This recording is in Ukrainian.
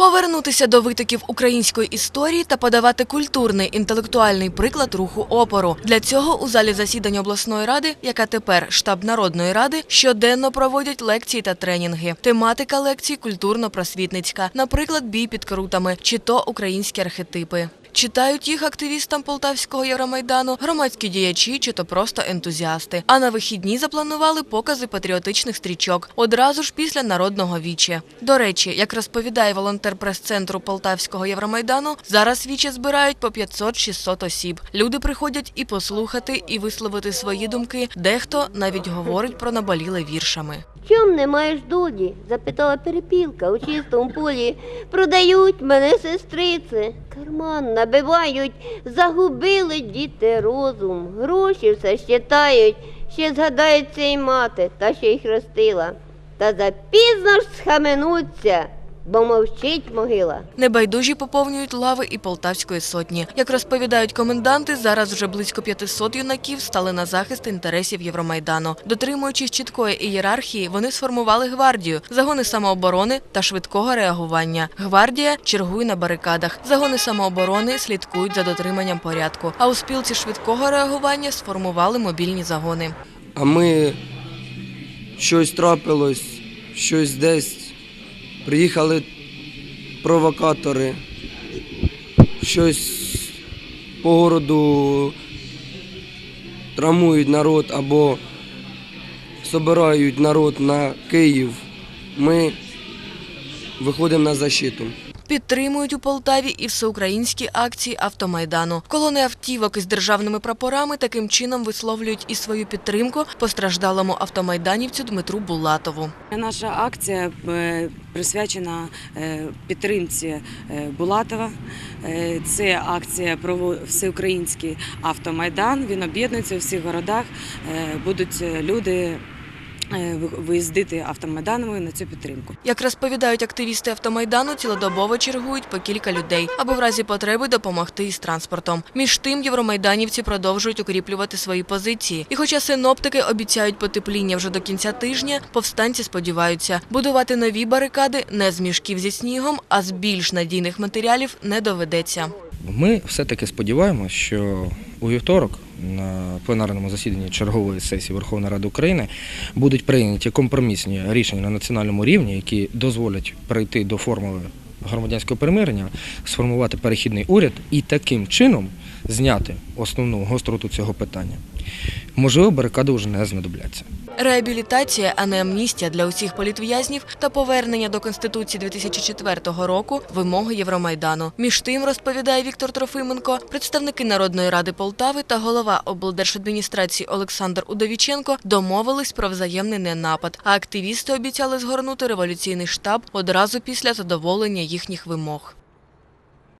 Повернутися до витоків української історії та подавати культурний інтелектуальний приклад руху опору. Для цього у залі засідань обласної ради, яка тепер штаб народної ради, щоденно проводять лекції та тренінги. Тематика лекцій культурно-просвітницька, наприклад, бій під крутами чи то українські архетипи. Читають їх активістам Полтавського Євромайдану, громадські діячі чи то просто ентузіасти. А на вихідні запланували покази патріотичних стрічок одразу ж після народного віче. До речі, як розповідає волонтер прес-центру Полтавського Євромайдану, зараз віче збирають по 500-600 осіб. Люди приходять і послухати, і висловити свої думки. Дехто навіть говорить про наболіле віршами. Чом не маєш долі? запитала перепілка у чистому полі. Продають мене сестриці, карман набивають, загубили діти розум, гроші все щитають, ще згадається й мати, та ще й хрестила. Та запізно ж схаменуться, бо мовчить могила. Небайдужі поповнюють лави і полтавської сотні. Як розповідають коменданти, зараз вже близько 500 юнаків стали на захист інтересів Євромайдану. Дотримуючись чіткої ієрархії, вони сформували гвардію, загони самооборони та швидкого реагування. Гвардія чергує на барикадах. Загони самооборони слідкують за дотриманням порядку. А у спілці швидкого реагування сформували мобільні загони. А ми щось трапилось, щось десь. Приїхали провокатори, щось по городу травмують народ або собирають народ на Київ. Ми виходимо на защиту. Підтримують у Полтаві і всеукраїнські акції автомайдану. Колони автівок із державними прапорами таким чином висловлюють і свою підтримку постраждалому автомайданівцю Дмитру Булатову. Наша акція е, присвячена е, підтримці е, Булатова. Це акція про всеукраїнський автомайдан. Він об'єднується у всіх городах. Будуть люди виїздити автомайданами на цю підтримку. Як розповідають активісти автомайдану, цілодобово чергують по кілька людей, аби в разі потреби допомогти із транспортом. Між тим, євромайданівці продовжують укріплювати свої позиції. І хоча синоптики обіцяють потепління вже до кінця тижня, повстанці сподіваються, будувати нові барикади не з мішків зі снігом, а з більш надійних матеріалів не доведеться. Ми все-таки сподіваємося, що у вівторок на пленарному засіданні чергової сесії Верховної Ради України будуть прийняті компромісні рішення на національному рівні, які дозволять перейти до формули громадянського примирення, сформувати перехідний уряд і таким чином зняти основну гостроту цього питання. Можливо, барикади вже не знадобляться. Реабілітація, а не амністія для усіх політв'язнів та повернення до Конституції 2004 року – вимоги Євромайдану. Між тим, розповідає Віктор Трофименко, представники Народної ради Полтави та голова облдержадміністрації Олександр Удовіченко домовились про взаємний ненапад, а активісти обіцяли згорнути революційний штаб одразу після задоволення їхніх вимог.